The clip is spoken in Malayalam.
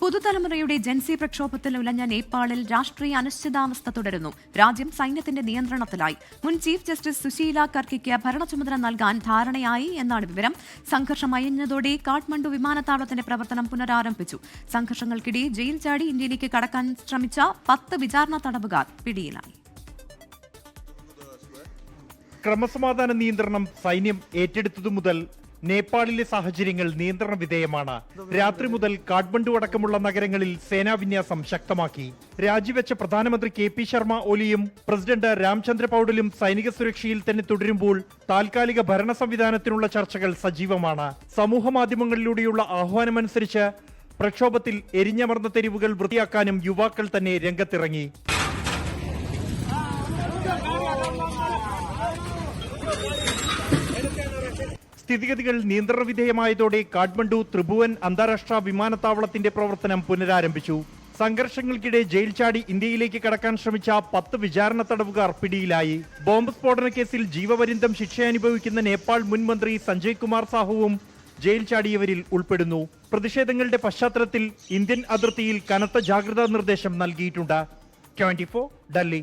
പുതുതലമുറയുടെ ജൻസി പ്രക്ഷോഭത്തിൽ ഉലഞ്ഞ നേപ്പാളിൽ രാഷ്ട്രീയ അനിശ്ചിതാവസ്ഥ തുടരുന്നു. രാജ്യം സൈന്യത്തിന്റെ നിയന്ത്രണത്തിലായി. മുൻ ചീഫ് ജസ്റ്റിസ് സുശീല കർക്കിക്ക് ഭരണ ചുമതല നൽകാൻ ധാരണയായി എന്നാണ് വിവരം. സംഘർഷം അയഞ്ഞതോടെ കാഠ്മണ്ഡു വിമാനത്താവളത്തിന്റെ പ്രവർത്തനം പുനരാരംഭിച്ചു. സംഘർഷങ്ങൾക്കിടെ ജയിൽ ചാടി ഇന്ത്യയിലേക്ക് കടക്കാൻ ശ്രമിച്ച പത്ത് വിചാരണ തടവുകാർ പിടിയിലായി. ക്രമസമാധാന നിയന്ത്രണം സൈന്യം ഏറ്റെടുത്തതു മുതൽ നേപ്പാളിലെ സാഹചര്യങ്ങൾ നിയന്ത്രണ വിധേയമാണ്. രാത്രി മുതൽ കാഠ്മണ്ഡു അടക്കമുള്ള നഗരങ്ങളിൽ സേനാവിന്യാസം ശക്തമാക്കി. രാജിവെച്ച പ്രധാനമന്ത്രി കെ പി ശർമ്മ ഒലിയും പ്രസിഡന്റ് രാംചന്ദ്ര പൌഡലും സൈനിക സുരക്ഷയിൽ തന്നെ തുടരുമ്പോൾ താൽക്കാലിക ഭരണ സംവിധാനത്തിനുള്ള ചർച്ചകൾ സജീവമാണ്. സമൂഹ മാധ്യമങ്ങളിലൂടെയുള്ള ആഹ്വാനമനുസരിച്ച് പ്രക്ഷോഭത്തിൽ എരിഞ്ഞമർന്ന തെരുവുകൾ വൃത്തിയാക്കാനും യുവാക്കൾ തന്നെ രംഗത്തിറങ്ങി. സ്ഥിതിഗതികൾ നിയന്ത്രണ വിധേയമായതോടെ കാഠ്മണ്ഡു ത്രിഭുവൻ അന്താരാഷ്ട്ര വിമാനത്താവളത്തിന്റെ പ്രവർത്തനം പുനരാരംഭിച്ചു. സംഘർഷങ്ങൾക്കിടെ ജയിൽ ചാടി ഇന്ത്യയിലേക്ക് കടക്കാൻ ശ്രമിച്ച പത്ത് വിചാരണ തടവുകാർ പിടിയിലായി. ബോംബ് സ്ഫോടന കേസിൽ ജീവപര്യന്തം ശിക്ഷ അനുഭവിക്കുന്ന നേപ്പാൾ മുൻ മന്ത്രി സഞ്ജയ് കുമാർ സാഹുവും ജയിൽ ചാടിയവരിൽ ഉൾപ്പെടുന്നു. പ്രതിഷേധങ്ങളുടെ പശ്ചാത്തലത്തിൽ ഇന്ത്യൻ അതിർത്തിയിൽ കനത്ത ജാഗ്രതാ നിർദ്ദേശം നൽകിയിട്ടുണ്ട്. ട്വന്റി ഡൽഹി.